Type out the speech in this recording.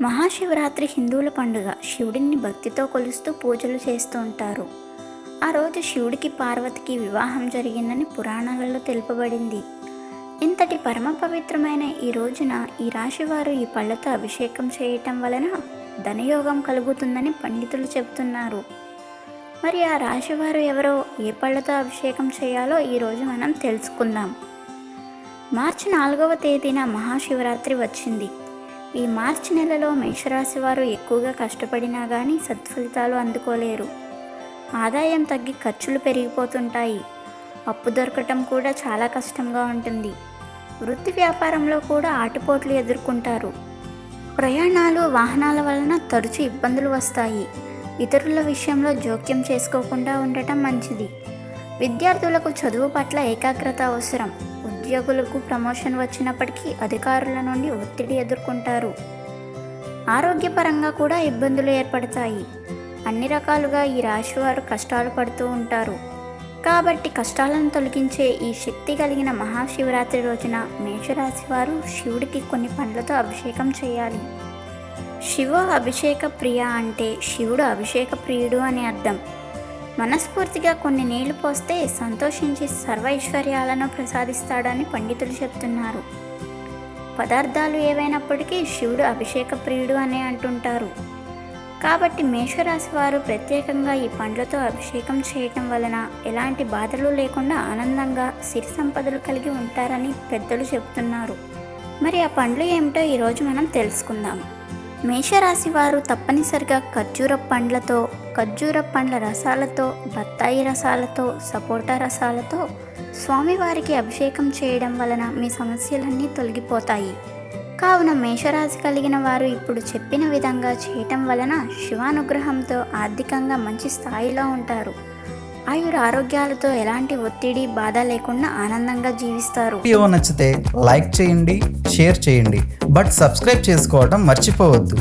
మహాశివరాత్రి హిందువుల పండుగ. శివుడిని భక్తితో కొలుస్తూ పూజలు చేస్తూ ఉంటారు. ఆ రోజు శివుడికి పార్వతికి వివాహం జరిగిందని పురాణాలలో తెలుపబడింది. ఇంతటి పరమ పవిత్రమైన ఈ రోజున ఈ రాశివారు ఈ పళ్ళతో అభిషేకం చేయటం వలన ధనయోగం కలుగుతుందని పండితులు చెబుతున్నారు. మరి ఆ రాశివారు ఎవరో ఏ పళ్ళతో అభిషేకం చేయాలో ఈరోజు మనం తెలుసుకుందాం. మార్చి నాలుగవ తేదీన మహాశివరాత్రి వచ్చింది. ఈ మార్చి నెలలో మేషరాశి వారు ఎక్కువగా కష్టపడినా కానీ సత్ఫలితాలు అందుకోలేరు. ఆదాయం తగ్గి ఖర్చులు పెరిగిపోతుంటాయి. అప్పు దొరకటం కూడా చాలా కష్టంగా ఉంటుంది. వృత్తి వ్యాపారంలో కూడా ఆటుపోట్లు ఎదుర్కొంటారు. ప్రయాణాలు వాహనాల వలన తరచు ఇబ్బందులు వస్తాయి. ఇతరుల విషయంలో జోక్యం చేసుకోకుండా ఉండటం మంచిది. విద్యార్థులకు చదువు పట్ల ఏకాగ్రత అవసరం. ఉద్యోగులకు ప్రమోషన్ వచ్చినప్పటికీ అధికారుల నుండి ఒత్తిడి ఎదుర్కొంటారు. ఆరోగ్యపరంగా కూడా ఇబ్బందులు ఏర్పడతాయి. అన్ని రకాలుగా ఈ రాశివారు కష్టాలు పడుతూ ఉంటారు. కాబట్టి కష్టాలను తొలగించే ఈ శక్తి కలిగిన మహాశివరాత్రి రోజున మేషరాశి వారు శివుడికి కొన్ని పండ్లతో అభిషేకం చేయాలి. శివ అభిషేక ప్రియ అంటే శివుడు అభిషేక ప్రియుడు అని అర్థం. మనస్ఫూర్తిగా కొన్ని నీళ్ళు పోస్తే సంతోషించి సర్వైశ్వర్యాలను ప్రసాదిస్తాడని పండితులు చెప్తున్నారు. పదార్థాలు ఏవైనప్పటికీ శివుడు అభిషేక ప్రియుడు అని అంటుంటారు. కాబట్టి మేషరాశి వారు ప్రత్యేకంగా ఈ పండ్లతో అభిషేకం చేయటం వలన ఎలాంటి బాధలు లేకుండా ఆనందంగా సిరి సంపదలు కలిగి ఉంటారని పెద్దలు చెబుతున్నారు మరి ఆ పండ్లు ఏమిటో ఈరోజు మనం తెలుసుకుందాం. మేషరాశి వారు తప్పనిసరిగా ఖర్జూర పండ్లతో ఖర్జూర పండ్ల రసాలతో బత్తాయి రసాలతో సపోటా రసాలతో స్వామివారికి అభిషేకం చేయడం వలన మీ సమస్యలన్నీ తొలగిపోతాయి. కావున మేషరాశి కలిగిన వారు ఇప్పుడు చెప్పిన విధంగా చేయటం వలన శివానుగ్రహంతో ఆర్థికంగా మంచి స్థాయిలో ఉంటారు. ఆయుర ఆరోగ్యాలతో ఎలాంటి ఒత్తిడి బాధ లేకుండా ఆనందంగా జీవిస్తారు. వీడియో నచ్చితే లైక్ చేయండి షేర్ చేయండి. బట్ సబ్స్క్రైబ్ చేసుకోవడం మర్చిపోవద్దు.